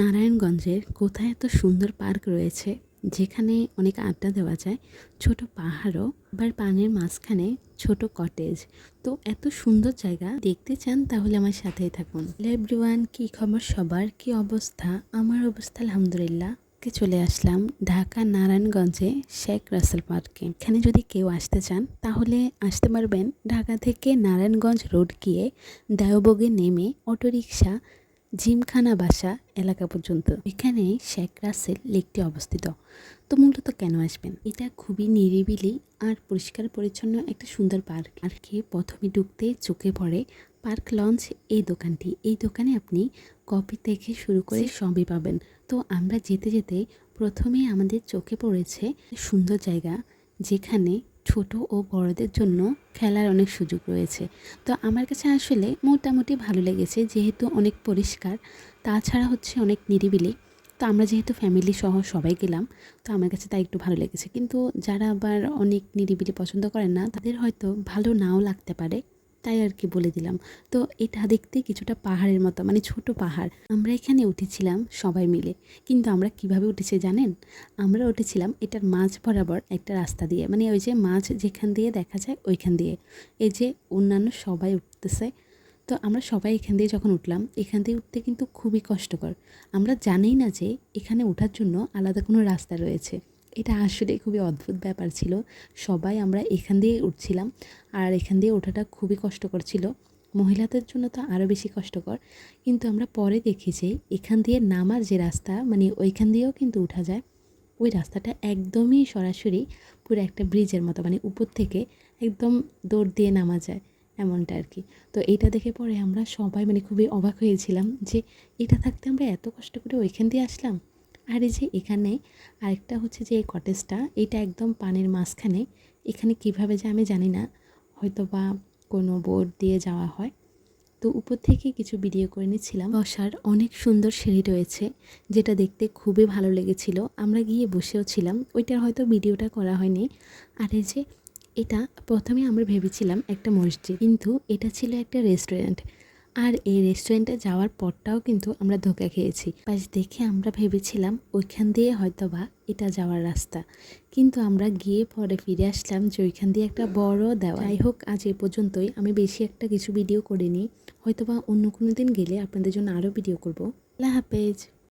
নারায়ণগঞ্জের কোথায় এত সুন্দর পার্ক রয়েছে? যেখানে অনেক আড্ডা দেওয়া যায়। ছোট পাহাড়ও, আবার পানের মাঝখানে ছোট কটেজ তো এত সুন্দর জায়গা। দেখতে চান তাহলে আমার সাথেই থাকুন। এভরিওয়ান, কি খবর সবার? কি অবস্থা? আমার অবস্থা আলহামদুলিল্লাহ। চলে আসলাম ঢাকা নারায়ণগঞ্জে শেখ রাসেল পার্কে। এখানে যদি কেউ আসতে চান, তাহলে আসতে পারবেন। ঢাকা থেকে নারায়ণগঞ্জ রোড গিয়ে দায়বগে নেমে অটোরিকশা জিমখানা বাসা এলাকা পর্যন্ত। এখানে শেখ রাসেল লেকটি অবস্থিত। তো মূলত কেন আসবেন? এটা খুবই নিরিবিলি আর পরিষ্কার পরিচ্ছন্ন একটা সুন্দর পার্ক। আর কে প্রথমে ঢুকতে চোখে পড়ে পার্ক লঞ্চ এই দোকানটি। এই দোকানে আপনি কপি থেকে শুরু করে সবই পাবেন। তো আমরা যেতে যেতে প্রথমে আমাদের চোখে পড়েছে সুন্দর জায়গা যেখানে ছোট ও বড়দের জন্য খেলার অনেক সুযোগ রয়েছে। তো আমার কাছে আসলে মোটামুটি ভালো লেগেছে, যেহেতু অনেক পরিষ্কার। তাছাড়া হচ্ছে অনেক নিরিবিলি। তো আমরা যেহেতু ফ্যামিলি সহ সবাই গেলাম, তো আমার কাছে তাই একটু ভালো লেগেছে। কিন্তু যারা আবার অনেক নিরিবিলি পছন্দ করেন না, তাদের হয়তো ভালো নাও লাগতে পারে। তাই আর কি বলে দিলাম। তো এটা দেখতে কিছুটা পাহাড়ের মতো মানে ছোট পাহাড়। আমরা এখানে উঠেছিলাম সবাই মিলে। কিন্তু আমরা কীভাবে উঠেছি জানেন? আমরা উঠেছিলাম এটার মাঝ বরাবর একটা রাস্তা দিয়ে মানে ওই যে মাঝ যেখান দিয়ে দেখা যায় ওইখান দিয়ে। এই যে অন্যান্য সবাই উঠতেছে। তো আমরা সবাই এখান দিয়ে যখন উঠলাম, এখান দিয়ে উঠতে কিন্তু খুবই কষ্টকর। আমরা জানি না যে এখানে ওঠার জন্য আলাদা কোনো রাস্তা রয়েছে। এটা আসলে খুবই অদ্ভুত ব্যাপার ছিল। সবাই আমরা এখান দিয়ে উঠছিলাম আর এখান দিয়ে ওঠাটা খুবই কষ্টকর ছিল। মহিলাদের জন্য তো আরও বেশি কষ্টকর। কিন্তু আমরা পরে দেখি যে এখান দিয়ে নামার যে রাস্তা মানে ওইখান দিয়েও কিন্তু উঠা যায়। ওই রাস্তাটা একদমই সরাসরি পুরো একটা ব্রিজের মতো মানে উপর থেকে একদম দৌড় দিয়ে নামা যায় এমনটা আর কি। তো এইটা দেখে পরে আমরা সবাই মানে খুবই অবাক হয়েছিলাম যে এটা থাকতে আমরা এত কষ্ট করে ওইখান দিয়ে আসলাম? আর এই যে এখানে আরেকটা হচ্ছে যে এই কটেজটা এটা একদম পানির মাঝখানে। এখানে কীভাবে যে আমি জানি না হয়তো বা কোনো বোর্ড দিয়ে যাওয়া হয়। তো উপর থেকে কিছু ভিডিও করে নিচ্ছিলাম। বসার অনেক সুন্দর সিঁড়ি রয়েছে, যেটা দেখতে খুবই ভালো লেগেছিল। আমরা গিয়ে বসেও ছিলাম, ওইটার হয়তো ভিডিওটা করা হয়নি। আর এই যে এটা প্রথমে আমরা ভেবেছিলাম একটা মসজিদ, কিন্তু এটা ছিল একটা রেস্টুরেন্ট আর এই রেস্টুরেন্টে যাওয়ার পরটাও কিন্তু আমরা ধোকা খেয়েছি। পাশ দেখে আমরা ভেবেছিলাম ওইখান দিয়ে হয়তো বা এটা যাওয়ার রাস্তা। কিন্তু আমরা গিয়ে পরে ফিরে আসলাম যে ওইখান দিয়ে একটা বড় দেওয়া যাই হোক, আজ এ পর্যন্তই। আমি বেশি একটা কিছু ভিডিও করিনি। হয়তো বা অন্য কোনো দিন গেলে আপনাদের জন্য আরও ভিডিও করব। আল্লাহ হাফেজ।